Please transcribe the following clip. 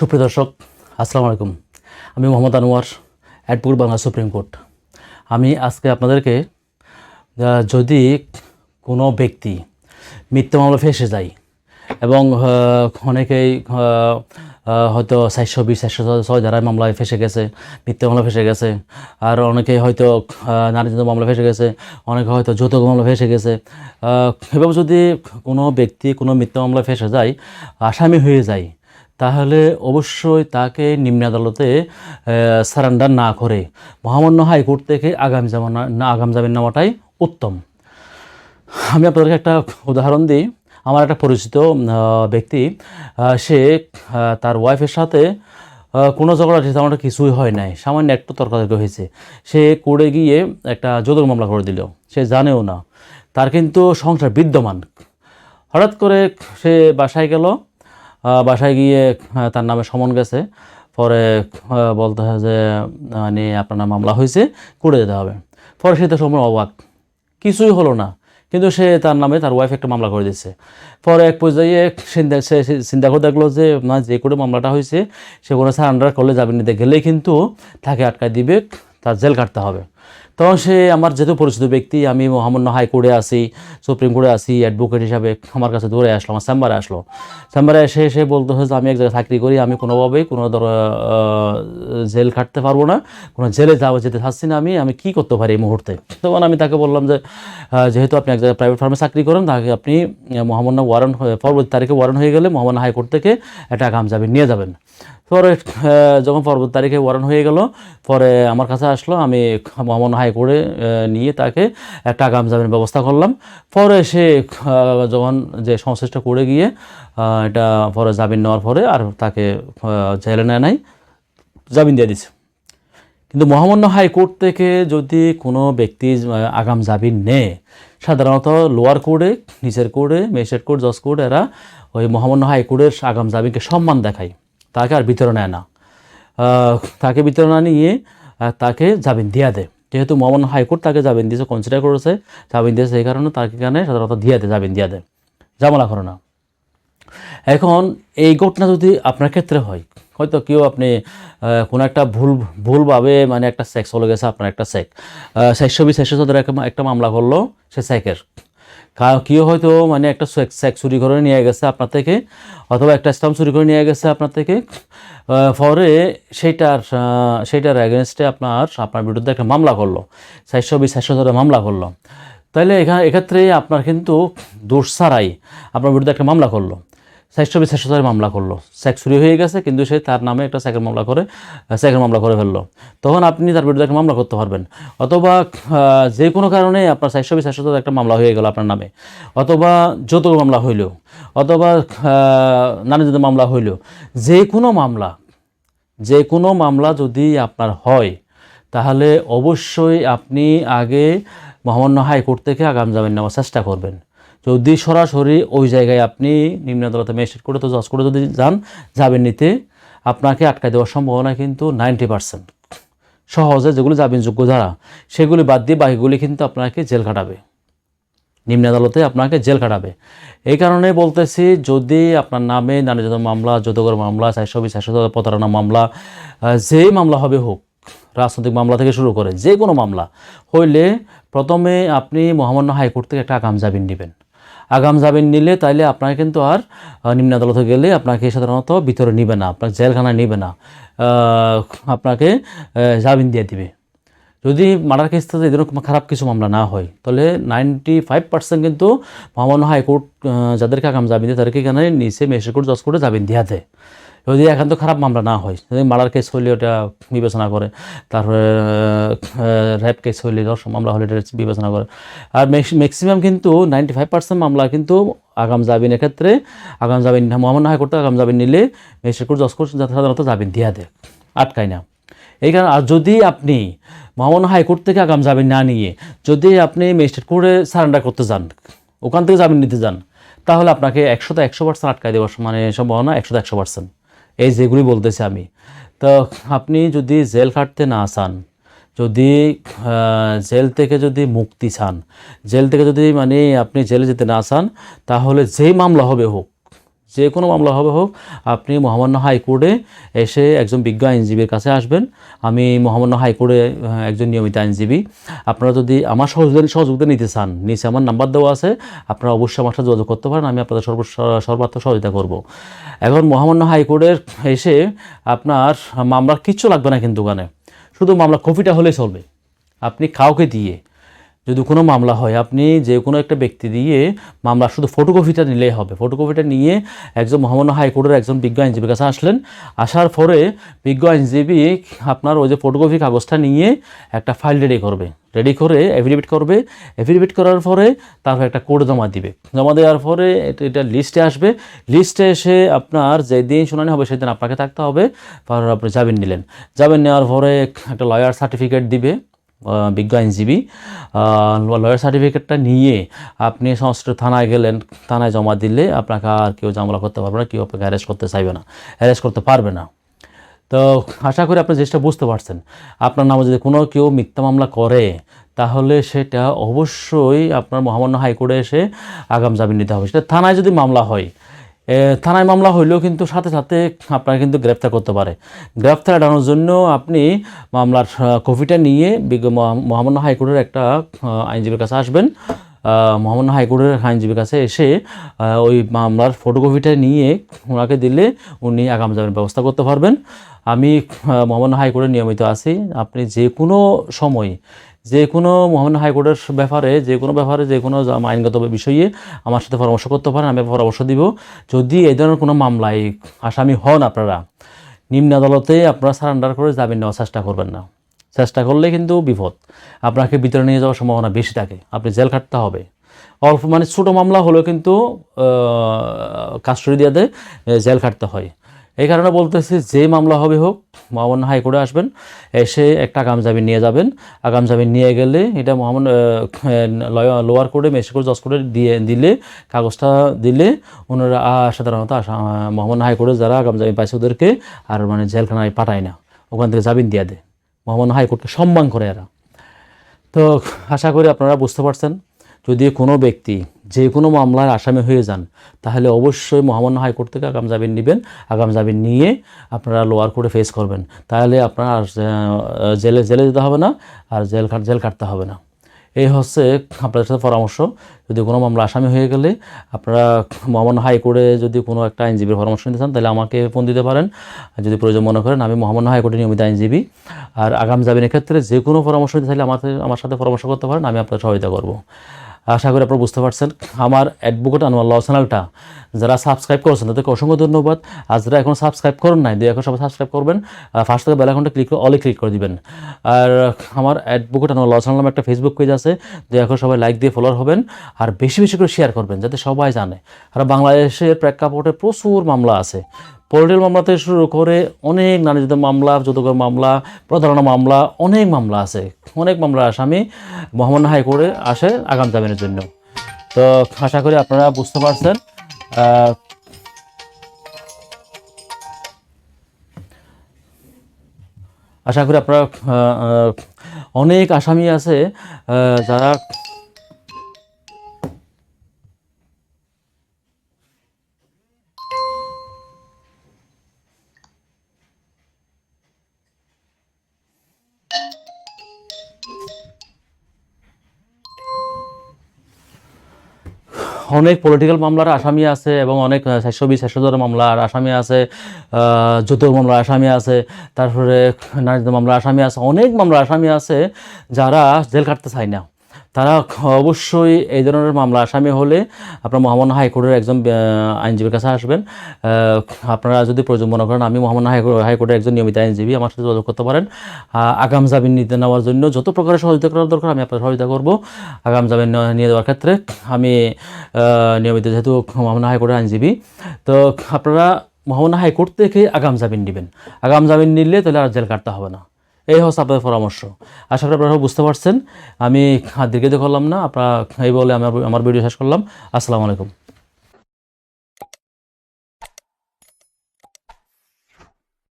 সুপ্রিয় দর্শক আসসালামু আলাইকুম। আমি Mohammad Anwar advocate Bangla supreme court আমি আজকে আপনাদেরকে যদি কোনো ব্যক্তি মিথ্যা মামলা ফেসে যায় এবং অনেকেই হয়তো চারশো বিশ চারশো ছয় ধারায় মামলায় ফেসে গেছে মিথ্যা মামলা ফেসে গেছে আর অনেকেই হয়তো আহ, নারীজনিত মামলা ফেসে গেছে অনেকে হয়তো যৌতুক মামলা ফেসে গেছে এভাবে যদি কোনো ব্যক্তি কোনো মিথ্যা মামলা ফেসে যায় আসামি হয়ে যায় তাহলে অবশ্যই তাকে নিম্ন আদালতে সারেন্ডার না করে মহামান্য হাইকোর্ট থেকে আগামী জামানা আগাম জামিন নেওয়াটাই উত্তম। আমি আপনাদেরকে একটা উদাহরণ দিই। আমার একটা পরিচিত ব্যক্তি সে তার ওয়াইফের সাথে কোনো ঝগড়া তেমনটা কিছুই হয় নাই। সামান্য একটু তর্কাতর্কি হয়েছে। সে করে গিয়ে একটা যৌতুক মামলা করে দিল। সে জানেও না। তার কিন্তু সংসার বিদ্যমান। হঠাৎ করে সে বাসায় গেল। বাসায় গিয়ে তার নামে সমন গেছে। পরে বলতে হয় যে মানে আপনার নামে মামলা হয়েছে, করে যেতে হবে। পরে সে তো সম্পূর্ণ অবাক। কিছুই হলো না। কিন্তু সে তার নামে তার ওয়াইফ একটা মামলা করে দিচ্ছে পরে এক পর্যায়ে সে চিন্তা করে দেখল যে, না, যে করে মামলাটা হয়েছে, সে কোনো সারেন্ডার করলে যাবে নিতে গেলেই কিন্তু তাকে আটকায় দিবে, তার জেল কাটতে হবে। তখন সে আমার যেহেতু পরিচিত ব্যক্তি, আমি মহামান্য হাইকোর্টে আসি সুপ্রিম কোর্টে আসি অ্যাডভোকেট হিসাবে আমার কাছে দৌড়ে আসলো, আমার চেম্বারে আসলো। চেম্বারে এসে সে বলতে হচ্ছে আমি এক জায়গায় চাকরি করি, আমি কোনোভাবেই কোনো ধর জেল খাটতে পারব না, কোনো জেলে যাব যেতে চাচ্ছি না আমি আমি কী করতে পারি এই মুহূর্তে? তখন আমি তাকে বললাম যে যেহেতু আপনি এক জায়গায় প্রাইভেট ফার্মে চাকরি করেন, তাকে আপনি মহামান্য ওয়ারেন্ট পরবর্তী তারিখে ওয়ারেন্ট হয়ে গেলে মহামান্য হাইকোর্ট থেকে একটা আগাম জামিন নিয়ে যাবেন। পরে যখন পরবর্তী তারিখে ওয়ারেন্ট হয়ে গেল, পরে আমার কাছে আসলো, আমি মহামান্য হাইকোর্টে নিয়ে তাকে একটা আগাম জামিনের ব্যবস্থা করলাম। পরে সে যখন যে সংশ্লিষ্ট করে গিয়ে এটা পরে জামিন নেওয়ার পরে আর তাকে জেলে নেয় নাই, জামিন দিয়ে দিছে। কিন্তু মহামান্য হাইকোর্ট থেকে যদি কোনো ব্যক্তি আগাম জামিন নেয়, সাধারণত লোয়ার কোর্টে, নিচের কোর্টে ম্যাজিস্ট্রেট কোর্ট জজ কোর্ট, এরা ওই মহামান্য হাইকোর্টের আগাম জামিনকে সম্মান দেখায়। তাকে আর ভিতরে নেয় না। তাকে ভিতরে না নিয়ে তাকে জামিন দিয়া দেয়। যেহেতু মহামান্য হাইকোর্ট তাকে জামিন দিয়েছে কনসিডার করেছে, জামিন দিয়েছে এই কারণে তাকে এখানে সাধারণত দিয়ে দেয়, জামিন দিয়ে দেয়। জামালা করে না এখন এই ঘটনা যদি আপনার ক্ষেত্রে হয়, হয়তো কেউ আপনি কোনো একটা ভুল, ভুলভাবে মানে একটা সেক্স হলে গেছে আপনার একটা সেক বিশ চারশো একটা একটা মামলা করল সে সেকের কেউ হয়তো মানে একটা স্যাক চুরি করে নিয়ে গেছে আপনার থেকে, অথবা একটা স্টাম্প চুরি করে নিয়ে গেছে আপনার থেকে পরে সেইটার সেইটার অ্যাগেনস্টে আপনার আপনার বিরুদ্ধে একটা মামলা করল, চারশো বিশ চারশো ধরে মামলা করল। তাহলে এখানে এক্ষেত্রে আপনার কিন্তু দোষ ছাড়াই আপনার বিরুদ্ধে একটা মামলা করল। চারশো হাজার মামলা করল। সেক চুরি হয়ে গেছে, কিন্তু সে তার নামে একটা সেকের মামলা করে সেকের মামলা করে ফেলল। তখন আপনি তার বিরুদ্ধে একটা মামলা করতে পারবেন। অথবা যে কোনো কারণে আপনার বিশ চারশো একটা মামলা হয়ে গেল আপনার নামে। অথবা যৌতুক মামলা হইল। অথবা নারীজনিত মামলা হইল। যে কোনো মামলা, যে কোনো মামলা যদি আপনার হয়, তাহলে অবশ্যই আপনি আগে মহামান্য হাইকোর্ট থেকে আগাম জামিন নেওয়ার চেষ্টা করবেন। যদি সরাসরি ওই জায়গায় আপনি নিম্ন আদালতে ম্যাজিস্ট্রেট করে তো জজ করে যদি যান, জামিন নিতে আপনাকে আটকায় দেওয়ার সম্ভাবনা কিন্তু নাইনটি পার্সেন্ট সহজে যেগুলো জামিনযোগ্য যারা, সেগুলি বাদ দিয়ে বাকিগুলি কিন্তু আপনাকে জেল কাটাবে নিম্ন আদালতে আপনাকে জেল কাটাবে এই কারণে বলতেছি, যদি আপনার নামে নারীজত মামলা, যৌতুকর মামলা, চারশো বিশ, চারশো প্রতারণা মামলা যেই মামলা হবে হোক, রাজনৈতিক মামলা থেকে শুরু করে যে কোনো মামলা, হইলে প্রথমে আপনি মহামান্য হাইকোর্ট থেকে একটা আগাম জামিন নেবেন। আগাম জামিন নিলে তাইলে আপনাকে কিন্তু আর নিম্ন আদালতে গেলে আপনাকে সাধারণত ভিতরে নিবে না, আপনার জেলখানায় নিবে না আপনাকে জামিন দিয়ে দিবে। যদি মার্ডার কেস থেকে এই খারাপ কিছু মামলা না হয়, তাহলে নাইনটি ফাইভ পার্সেন্ট কিন্তু মহামান্য হাইকোর্ট যাদেরকে আগাম জামিন দেয় তাদেরকে এখানে নিচে ম্যাজিস্ট্রেট কোর্ট জজ কোর্টে জামিন দেওয়া দেয়। যদি একান্ত খারাপ মামলা না হয়, যদি মার্ডার কেস হইলে ওটা বিবেচনা করে, তারপরে র্যাপ কেস হইলে ধর্ষণ মামলা হলে এটা বিবেচনা করে। আর ম্যাক্সিমাম কিন্তু নাইনটি ফাইভ পার্সেন্ট মামলা কিন্তু আগাম জামিনের ক্ষেত্রে, আগাম জামিন, মহামান্য হাইকোর্টে আগাম জামিন নিলে ম্যাজিস্ট্রেট কোর্ট, জজ কোর্ট সাধারণত জামিন দেওয়া দেয়, আটকায় না। এই কারণে, আর যদি আপনি মহামান্য হাইকোর্ট থেকে আগাম জামিন না নিয়ে যদি আপনি ম্যাজিস্ট্রেট কোর্টে সারেন্ডার করতে যান, ওখান থেকে জামিন নিতে যান, তাহলে আপনাকে একশোতে একশো পার্সেন্ট আটকায় দেওয়ার মানে সম্ভাবনা একশোতে একশো পার্সেন্ট। এই যেগুলি বলতেছি আমি। তো আপনি যদি জেল খাটতে না চান, যদি জেল থেকে যদি মুক্তি চান, জেল থেকে যদি মানে আপনি জেলে যেতে না চান, তাহলে যেই মামলা হবে হোক যে কোনো মামলা হবে হোক, আপনি মহামান্য হাইকোর্টে এসে একজন বিজ্ঞ আইনজীবীর কাছে আসবেন। আমি মহামান্য হাইকোর্টে একজন নিয়মিত আইনজীবী। আপনারা যদি আমার সহযোগিতা সহযোগিতা নিতে চান, নিচে আমার নাম্বার দেওয়া আছে। আপনারা অবশ্যই আমার সাথে যোগাযোগ করতে পারেন, আমি আপনাদের সর্ব সর্বাত্মক সহযোগিতা করব। এখন মহামান্য হাইকোর্টের এসে আপনার মামলার কিচ্ছু লাগবে না কিন্তু ওখানে। শুধু মামলা কপিটা হলেই চলবে। আপনি কাউকে দিয়ে যদি কোনো মামলা হয়, আপনি যে কোনো একটা ব্যক্তি দিয়ে মামলা, শুধু ফটোকপিটা নিলেই হবে। ফটোকপিটা নিয়ে একজন মহামান্য হাইকোর্টের একজন বিজ্ঞ আইনজীবীর কাছে আসলেন। আসার পরে বিজ্ঞ আইনজীবী আপনার ওই যে ফটোকপি কাগজটা নিয়ে একটা ফাইল রেডি করবে। রেডি করে এফিডেভিট করবে। এফিডেভিট করার পরে তারপর একটা কোড জমা দিবে। জমা দেওয়ার পরে এটা লিস্টে আসবে। লিস্টে এসে আপনার যেদিন শুনানি হবে সেদিন আপনাকে থাকতে হবে। তারপর আপনি জামিন নিলেন। জামিন নেওয়ার পরে একটা লয়ার সার্টিফিকেট দিবে। বিজ্ঞ আইনজীবী লয়ার সার্টিফিকেটটা নিয়ে আপনি সংশ্লিষ্ট থানায় গেলেন, থানায় জমা দিলে আপনাকে আর কেউ জামলা করতে পারবে না, কেউ আপনাকে অ্যারেস্ট করতে চাইবে না অ্যারেস্ট করতে পারবে না। তো আশা করি আপনি জিনিসটা বুঝতে পারছেন। আপনার নামে যদি কোনো কেউ মিথ্যা মামলা করে, তাহলে সেটা অবশ্যই আপনার মহামান্য হাইকোর্টে এসে আগাম জামিন নিতে হবে। সেটা থানায় যদি মামলা হয় থানায় মামলা হইলেও কিন্তু সাথে সাথে আপনার কিন্তু গ্রেপ্তার করতে পারে। গ্রেপ্তার এড়ানোর জন্য আপনি মামলার কপিটা নিয়ে বিজ্ঞ- মহা- মহামান্য হাইকোর্টের একটা আইনজীবীর কাছে আসবেন। মহামান্য হাইকোর্টের আইনজীবীর কাছে এসে ওই মামলার ফটোকপিটা নিয়ে ওনাকে দিলে উনি আগাম জামিনের ব্যবস্থা করতে পারবেন। আমি মহামান্য হাইকোর্টে নিয়মিত আছি। আপনি যে কোনো সময়, যে কোনো মহামান্য হাইকোর্টের ব্যাপারে, যে কোনো ব্যাপারে, যে কোনো আইনগত বিষয়ে আমার সাথে পরামর্শ করতে পারেন, আমি পরামর্শ দিব। যদি এই ধরনের কোনো মামলায় আসামি হন আপনারা, নিম্ন আদালতে আপনারা সারেন্ডার করে জামিন নেওয়ার চেষ্টা করবেন না। চেষ্টা করলে কিন্তু বিপদ। আপনাকে ভিতরে নিয়ে যাওয়ার সম্ভাবনা বেশি থাকে। আপনি জেল খাটতে হবে। অল্প মানে ছোটো মামলা হলেও কিন্তু কাস্টডি দেওয়াতে জেল খাটতে হয়। এই কারণে বলতেছি, যে মামলা হবে হোক, মহামান্য হাইকোর্টে আসবেন, এসে একটা আগাম জামিন নিয়ে যাবেন। আগাম জামিন নিয়ে গেলে এটা মহামান্য লোয়ার কোর্টে মেসি কোর্ট জজ কোর্টে দিয়ে, দিলে, কাগজটা দিলে ওনারা সাধারণত মহামান্য হাইকোর্টে যারা আগাম জামিন পাইছে ওদেরকে আর মানে জেলখানায় পাঠায় না। ওখান থেকে জামিন দিয়ে দেয়। মহামান্য হাইকোর্টকে সম্মান করে এরা। তো আশা করি আপনারা বুঝতে পারছেন, যদি কোনো ব্যক্তি যে কোনো মামলার আসামি হয়ে যান, তাহলে অবশ্যই মহামান্য হাইকোর্ট থেকে আগাম জামিন নেবেন। আগাম জামিন নিয়ে আপনারা লোয়ার কোর্টে ফেস করবেন। তাহলে আপনার জেলে জেলে যেতে হবে না, আর জেল জেল কাটতে হবে না। এই হচ্ছে আপনাদের সাথে পরামর্শ। যদি কোনো মামলা আসামি হয়ে গেলে আপনারা মহামান্য হাইকোর্টে যদি কোনো একটা আইনজীবীর পরামর্শ নিতে চান, তাহলে আমাকে ফোন দিতে পারেন। যদি প্রয়োজন মনে করেন, আমি মহামান্য হাইকোর্টে নিয়মিত আইনজীবী। আর আগাম জামিনের ক্ষেত্রে যে কোনো পরামর্শ নিতে চাইলে আমার আমার সাথে পরামর্শ করতে পারেন, আমি আপনার সহায়তা করব। আশা করি আপনারা বুঝতে পারছেন। আমার অ্যাডভোকেট আনোয়ার ল চ্যানেলটা যারা সাবস্ক্রাইব করেছেন, তাদেরকে অসংখ্য ধন্যবাদ। আর যারা এখন সাবস্ক্রাইব করেন নাই এখন সবাই সাবস্ক্রাইব করবেন। ফার্স্ট থেকে বেল আইকনটা ক্লিক করে অলে ক্লিক করে দিবেন। আর আমার অ্যাডভোকেট আনোয়ার ল চ্যানেল নামে একটা ফেসবুক পেজ আছে দুই এখন সবাই লাইক দিয়ে ফলোয়ার হবেন আর বেশি বেশি করে শেয়ার করবেন, যাতে সবাই জানে। আর বাংলাদেশের প্রেক্ষাপটে প্রচুর মামলা আছে। পলিটিক্যাল মামলা থেকে শুরু করে অনেক নারীদের মামলা, যৌতুকের মামলা প্রতারণা মামলা, অনেক মামলা আছে। অনেক মামলা আসামি মহামান্য হাইকোর্টে আসে আগাম জামিনের জন্য। তো আশা করি আপনারা বুঝতে পারছেন আশা করি আপনারা অনেক আসামি আছে যারা অনেক পলিটিক্যাল মামলার আসামি আছে এবং অনেক চারশো বিশ মামলার আসামি আছে যুদ্ধ মামলার আসামি আছে, তারপরে নারীদের মামলার আসামি আছে, অনেক মামলার আসামি আছে যারা জেল কাটতে চায় না। তারা অবশ্যই এই ধরনের মামলা আসামি হলে আপনার মহামান্য হাইকোর্টের একজন আইনজীবীর কাছে আসবেন। আপনারা যদি প্রয়োজন মনে করেন, আমি মহামান্য হাইকোর্ট হাইকোর্টের একজন নিয়মিত আইনজীবী, আমার সাথে যোগাযোগ করতে পারেন। আগাম জামিন নিতে নেওয়ার জন্য যত প্রকারের সহযোগিতা করার দরকার, আমি আপনার সহযোগিতা করব। আগাম জামিন নিয়ে দেওয়ার ক্ষেত্রে আমি নিয়মিত যেহেতু মহামান্য হাইকোর্টের আইনজীবী, তো আপনারা মহামান্য হাইকোর্ট থেকে আগাম জামিন নেবেন। আগাম জামিন নিলে তাহলে আর জেল কাটতে হবে না। এই হচ্ছে আপনাদের পরামর্শ। আশা করি আপনারা বুঝতে পারছেন। আমি দীর্ঘিত করলাম না, আপনারা এই বলে আমার আমার ভিডিও শেষ করলাম। আসসালামু আলাইকুম।